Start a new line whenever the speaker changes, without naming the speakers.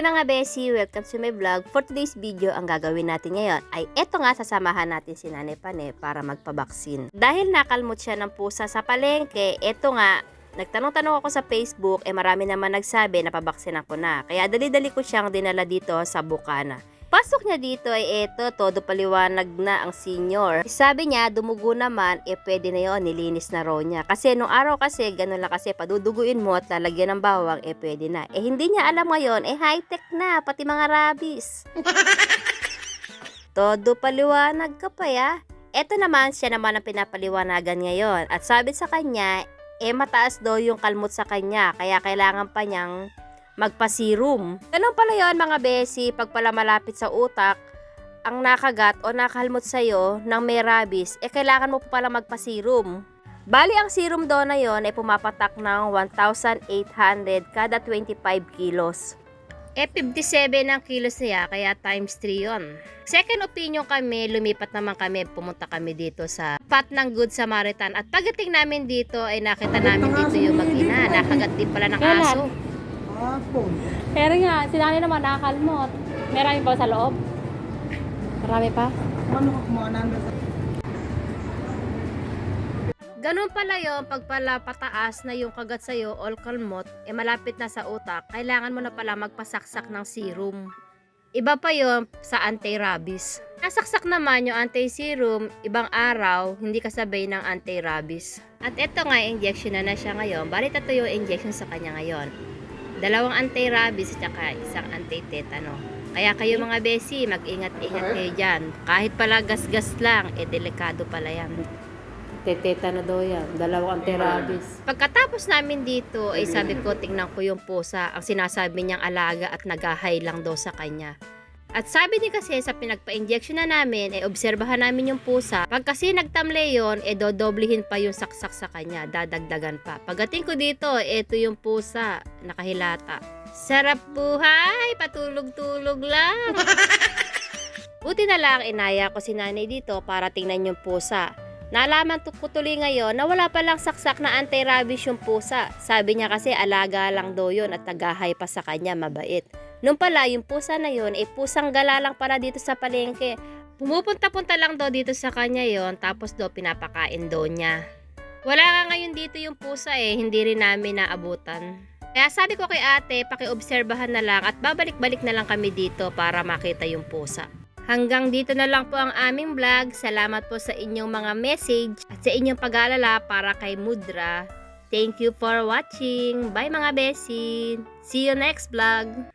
Hi mga Besi! Welcome to my vlog. For today's video, ang gagawin natin ngayon ay eto nga sasamahan natin si Nanay Pane para magpabaksin. Dahil nakalmot siya ng pusa sa palengke, eto nga, nagtanong-tanong ako sa Facebook, eh marami naman nagsabi na pabaksin ako na. Kaya dali-dali ko siyang dinala dito sa Bukana. Pasok niya dito ay eto, todo paliwanag na ang senior. Sabi niya, dumugo naman, eh pwede na yon nilinis na raw niya. Kasi nung araw kasi, ganun lang kasi, paduduguin mo at lalagyan ng bawang, eh pwede na. Eh hindi niya alam ngayon, eh high-tech na, pati mga rabies. todo paliwanag ka pa ya. Eto naman, siya naman ang pinapaliwanagan ngayon. At sabi sa kanya, eh mataas daw yung kalmot sa kanya, kaya kailangan pa niyang magpa-serum. Ganun pala yon mga besi, pag pala malapit sa utak, ang nakagat o nakahalmot sa'yo ng may rabies, eh kailangan mo pa pala magpa-serum. Bali, ang serum daw na yon ay pumapatak ng 1,800 kada 25 kilos. Eh, 57 ang kilos niya, kaya times 3 yon. Second opinion kami, lumipat naman kami, pumunta kami dito sa Pat ng Good Samaritan. At pagdating namin dito, ay nakita namin dito yung mag-ina. Nakagat din pala ng aso.
Hapon.
Pero nga, si nanay naman nakakalmot. Marami pa sa loob. Marami pa.
Ano ka mga number sa...
Ganun pala yon pag pala pataas na yung kagat sa'yo, all kalmot, eh malapit na sa utak, kailangan mo na pala magpasaksak ng serum. Iba pa yon sa anti-rabies. Nasaksak naman yung anti-serum, ibang araw, hindi kasabay ng anti-rabies. At eto nga, injection na na siya ngayon. Bali ito yung injection sa kanya ngayon. Dalawang anti-rabies at saka isang anti-tetano. Kaya kayo mga besi, mag-ingat-ingat kayo dyan. Kahit pala gas-gas lang, eh delikado pala yan.
Teteta na daw yan. Dalawang anti-rabies.
Pagkatapos namin dito, ay sabi ko, tingnan ko yung pusa. Ang sinasabi niyang alaga at nagahay lang daw sa kanya. At sabi ni kasi sa pinagpa-injection na namin, eh obserbahan namin yung pusa. Pag kasi nagtamle yon, eh dodoblihin pa yung saksak sa kanya, dadagdagan pa. Pagdating ko dito, eto yung pusa, nakahilata. Sarap buhay, patulog-tulog lang. Buti na lang inaya ko si nanay dito para tingnan yung pusa. Nalaman ko tuloy ngayon na wala palang saksak na anti-rabies yung pusa. Sabi niya kasi alaga lang daw yun at tagahay pa sa kanya, mabait. Nung pala, yung pusa na yun, eh pusang gala lang para dito sa palengke. Pumupunta-punta lang daw dito sa kanya yon tapos daw pinapakain daw niya. Wala nga ngayon dito yung pusa eh, hindi rin namin naabutan. Kaya sabi ko kay ate, pakiobserbahan na lang at babalik-balik na lang kami dito para makita yung pusa. Hanggang dito na lang po ang aming vlog. Salamat po sa inyong mga message at sa inyong pag-aalala para kay Mudra. Thank you for watching. Bye mga besin. See you next vlog.